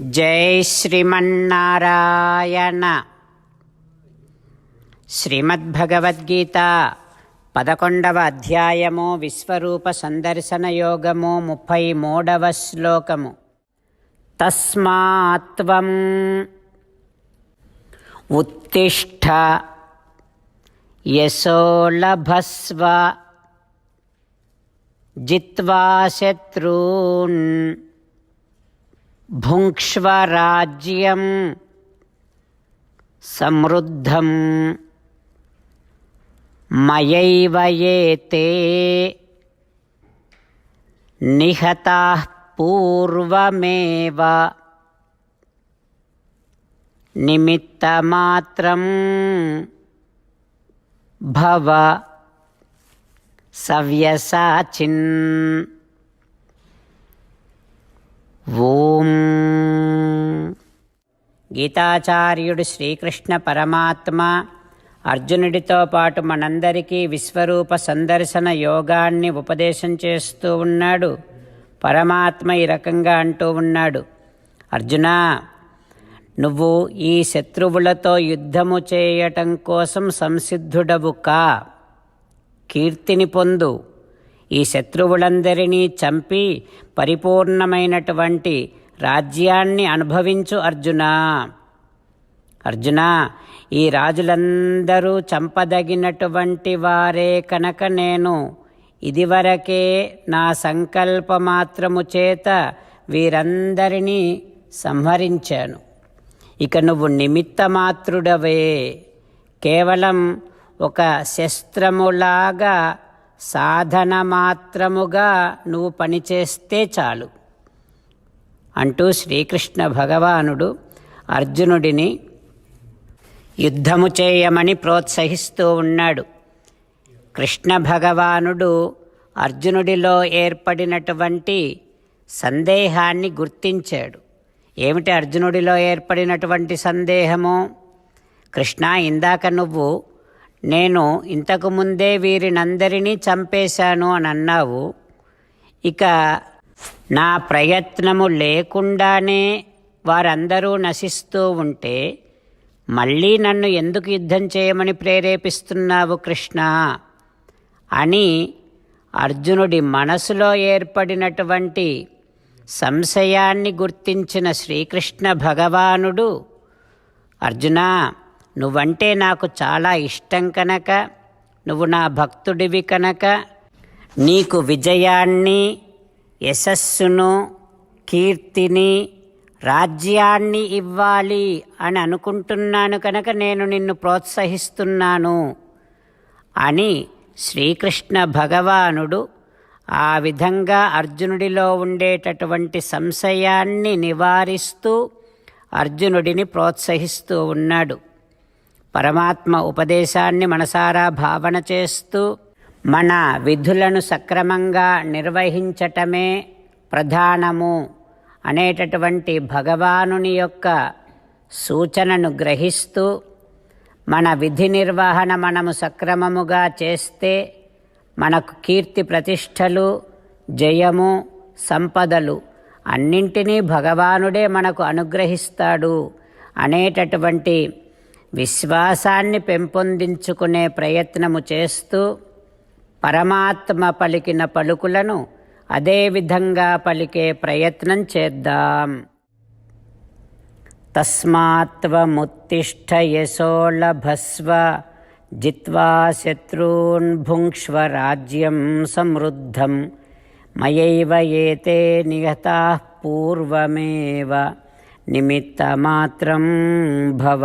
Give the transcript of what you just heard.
జై శ్రీమన్నారాయణ. శ్రీమద్భగవద్గీత పదకొండవ అధ్యాయము విశ్వరూప సందర్శన యోగము ముప్పై మూడవ శ్లోకము. తస్మాత్వం ఉత్తిష్ట యశోలభస్వ జిత్వా శత్రూన్ భుంక్ష్వ రాజ్యం సమృద్ధం మయైవ ఏతే నిహతాః పూర్వమేవ నిమిత్తమాత్రం భవ సవ్యసాచిన్ ఓం. గీతాచార్యుడు శ్రీకృష్ణ పరమాత్మ అర్జునుడితో పాటు మనందరికీ విశ్వరూప సందర్శన యోగాన్ని ఉపదేశం చేస్తూ ఉన్నాడు. పరమాత్మ ఈ రకంగా అంటూ ఉన్నాడు. అర్జున నువ్వు ఈ శత్రువులతో యుద్ధము చేయటం కోసం సంసిద్ధుడవు కా కీర్తిని పొందు. ఈ శత్రువులందరినీ చంపి పరిపూర్ణమైనటువంటి రాజ్యాన్ని అనుభవించు అర్జున. అర్జున ఈ రాజులందరూ చంపదగినటువంటి వారే కనుక నేను. ఇదివరకే నా సంకల్పమాత్రము చేత వీరందరినీ సంహరించాను. ఇక నువ్వు నిమిత్తమాత్రుడవే. కేవలం ఒక శస్త్రములాగా సాధన మాత్రముగా నువ్వు పనిచేస్తే చాలు. అంటూ శ్రీకృష్ణ భగవానుడు అర్జునుడిని యుద్ధము చేయమని ప్రోత్సహిస్తూ ఉన్నాడు. కృష్ణ భగవానుడు అర్జునుడిలో ఏర్పడినటువంటి సందేహాన్ని గుర్తించాడు. ఏమిటి అర్జునుడిలో ఏర్పడినటువంటి సందేహము? కృష్ణ ఇందాక నువ్వు నేను ఇంతకు ముందే వీరినందరినీ చంపేశాను అని అన్నావు. ఇక నా ప్రయత్నము లేకుండానే వారందరూ నశిస్తూ ఉంటే మళ్ళీ నన్ను ఎందుకు యుద్ధం చేయమని ప్రేరేపిస్తున్నావు కృష్ణ? అని అర్జునుడి మనసులో ఏర్పడినటువంటి సంశయాన్ని గుర్తించిన శ్రీకృష్ణ భగవానుడు అర్జున నువ్వంటే నాకు చాలా ఇష్టం కనుక నువ్వు నా భక్తుడివి కనుక. నీకు విజయాన్ని యశస్సును కీర్తిని రాజ్యాన్ని ఇవ్వాలి అని అనుకుంటున్నాను కనుక నేను నిన్ను ప్రోత్సహిస్తున్నాను అని శ్రీకృష్ణ భగవానుడు ఆ విధంగా అర్జునుడిలో ఉండేటటువంటి సంశయాన్ని నివారిస్తూ అర్జునుడిని ప్రోత్సహిస్తూ ఉన్నాడు. పరమాత్మ ఉపదేశాన్ని మనసారా భావన చేస్తూ మన విధులను సక్రమంగా నిర్వహించటమే ప్రధానము అనేటటువంటి భగవానుని యొక్క సూచనను గ్రహిస్తూ మన విధి నిర్వహణ మనము సక్రమముగా చేస్తే మనకు కీర్తి ప్రతిష్టలు జయము సంపదలు అన్నింటినీ భగవానుడే మనకు అనుగ్రహిస్తాడు అనేటటువంటి విశ్వాసాన్ని పెంపొందించుకునే ప్రయత్నము చేస్తూ పరమాత్మ పలికిన పలుకులను అదేవిధంగా పలికే ప్రయత్నం చేద్దాం. తస్మాత్వముత్తిష్ట యశోలభస్వ జిత్వా శత్రూన్ భుంక్ష్వ రాజ్యం సమృద్ధం మయైవ ఏతే నిహతా పూర్వమేవ నిమిత్తమాత్రం భవ